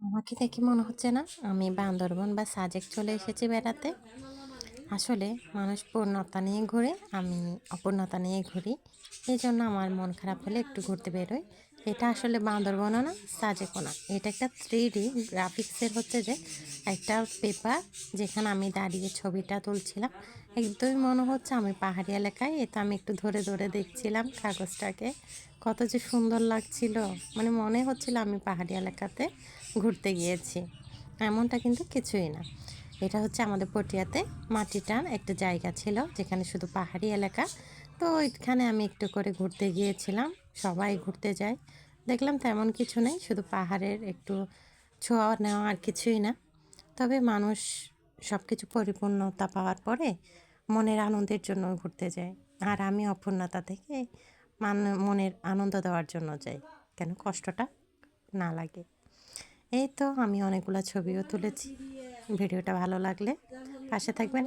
আমাকে দেখে মনে হচ্ছে না আমি বান্দরবন বা সাজেক চলে এসেছি বেড়াতে। আসলে মানুষ পূর্ণতা নিয়ে ঘুরে, আমি অপূর্ণতা নিয়ে ঘুরি। এই জন্য আমার মন খারাপ হলে একটু ঘুরতে বেরোই। এটা আসলে বান্দরবনও না, সাজেকও না। এটা একটা থ্রি ডি গ্রাফিক্সের হচ্ছে যে একটা পেপার যেখানে আমি দাঁড়িয়ে ছবিটা তুলছিলাম। একদমই মনে হচ্ছে আমি পাহাড়ি এলাকায়, এটা আমি একটু ধরে ধরে দেখছিলাম কাগজটাকে। কত যে সুন্দর লাগছিল মানে মনে হচ্ছিল আমি পাহাড়ি এলাকাতে ঘুরতে গিয়েছি। এমনটা কিন্তু কিছুই না। এটা হচ্ছে আমাদের পটিয়াতে মাটিটার একটা জায়গা ছিল, যেখানে শুধু পাহাড়ি এলাকা। তো এখানে আমি একটু করে ঘুরতে গিয়েছিলাম। সবাই ঘুরতে যায়। দেখলাম তেমন কিছু নেই, শুধু পাহাড়ের একটু ছোঁয়া নেওয়া আর কিছুই না। তবে মানুষ সব কিছু পরিপূর্ণতা পাওয়ার পরে মনের আনন্দের জন্য ঘুরতে যায়। আর আমি অপূর্ণতা থেকে মান, মনের আনন্দ দেওয়ার জন্য যাই। কেন কষ্টটা না লাগে। এই তো আমি অনেকগুলো ছবিও তুলেছি। ভিডিওটা ভালো লাগলে পাশে থাকবেন।